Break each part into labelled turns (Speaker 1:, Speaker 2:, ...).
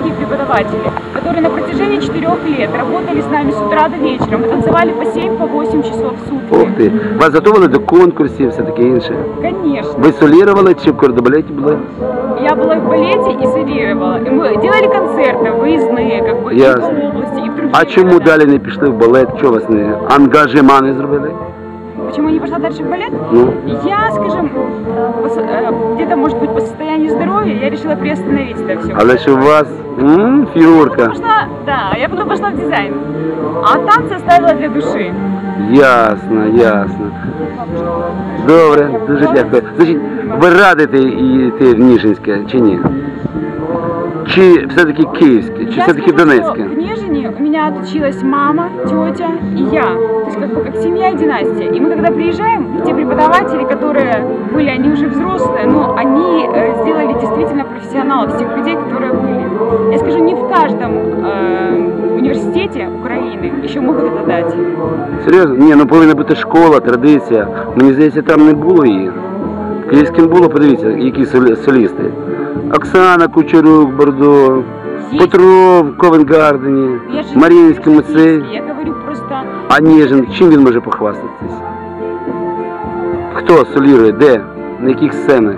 Speaker 1: педагоги и преподаватели, которые на протяжении четырех лет работали с нами с утра до вечера. Мы танцевали по 7-8 часов в
Speaker 2: Ух
Speaker 1: сутки.
Speaker 2: ти. Вас готували до конкурсів, все таке інше.
Speaker 1: Конечно.
Speaker 2: Ви солірували чи в кардебалеті були?
Speaker 1: Я была в балете и солировала. И мы делали концерты, выездные, как бы, и
Speaker 2: Ясно.
Speaker 1: по области, и в другие
Speaker 2: А чому
Speaker 1: города.
Speaker 2: далі не пішли в балет? Чого вас не ангажема не зробили?
Speaker 1: Почему я не пошла дальше в балет?
Speaker 2: Ну,
Speaker 1: Я, скажем, по со- э, где-то, может быть, решила приостановить это все.
Speaker 2: але ж у вас м, фігурка.
Speaker 1: Пошла, да, я потом пошла в дизайн. А танцы оставила для души.
Speaker 2: Ясно, ясно. Добре, дуже дякую. Значить, ви радите йти в Ніжинське чи ні? Чи все-таки Київське, чи
Speaker 1: Я
Speaker 2: все-таки
Speaker 1: скажу, что
Speaker 2: Донецьке?
Speaker 1: В Нежине у меня отучилась мама, тетя и я. То есть как бы как семья и династия. И мы когда приезжаем, те преподаватели, которые были, они уже взрослые, но они людей, которые были. Я скажу, не в каждом э, университете Украины еще могут это дать.
Speaker 2: Серйозно? Ні, ну повинна бути школа, традиція. Мені здається, там не було її. В Київському було, подивіться, які солі- солісти. Оксана Кучерук, Бордо,
Speaker 1: Есть.
Speaker 2: Петров в Ковенгардені,
Speaker 1: Я же
Speaker 2: Маріїнському
Speaker 1: не
Speaker 2: цей.
Speaker 1: говорю, Я говорю просто...
Speaker 2: А Ніжин, чим він може похвастатись? Хто солірує, де? На яких сценах?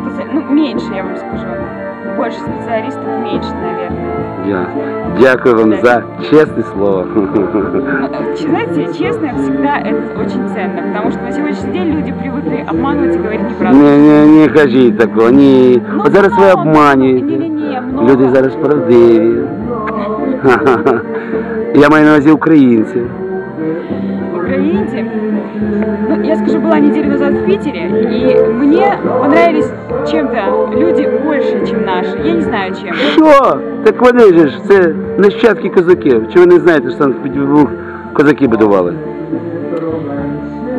Speaker 1: кто за- Ну, меньше, я вам скажу. Больше специалистов меньше, наверное.
Speaker 2: Я. Дякую вам за чесне слово.
Speaker 1: Ну, э, че- знаете, честно, всегда это очень ценно, потому что на сегодняшний день люди привыкли обманывать и говорить неправду.
Speaker 2: Не, не, не кажіть такого, ні.
Speaker 1: Ну,
Speaker 2: От зараз ви
Speaker 1: много.
Speaker 2: обманюєте.
Speaker 1: Не-не-не, много.
Speaker 2: Люди зараз правдиві. Ха-ха-ха. Я маю на увазі українців.
Speaker 1: Украинцы. Ну, я скажу, была неделю назад в Питере, и мне понравились чем-то люди больше, чем наши. Я не знаю чем.
Speaker 2: Що? Так вони же ж, це нащадки козаків. Чи ви не знаєте, що Санкт-Петербург козаки будували?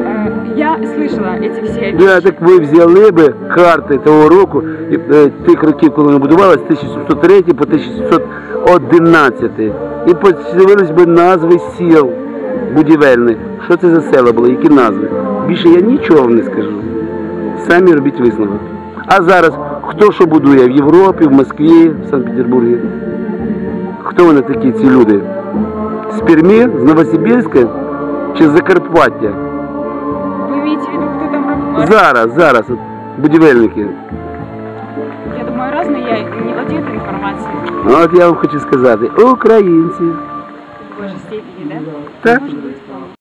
Speaker 1: Э, Я слышала эти все
Speaker 2: Да,
Speaker 1: вещи.
Speaker 2: так ви взяли би карти того року, і, е, тих років, коли вони будувалися, з 1703 по 1711, і подивились би назви сіл будівельних. Що це за села були, які назви? Більше я нічого вам не скажу. Самі робіть висновок. А зараз хто що будує в Європі, в Москві, в Санкт-Петербурзі? Хто вони такі, ці люди? З Пермі, з Новосибірська чи з Закарпаття?
Speaker 1: Вы имеете в виду, кто там работает?
Speaker 2: Зараз, зараз, от, будівельники.
Speaker 1: Я думаю, разные, я не владею этой информацией
Speaker 2: Ну, От я вам хочу сказати, українці.
Speaker 1: такой же степени, да?
Speaker 2: Да.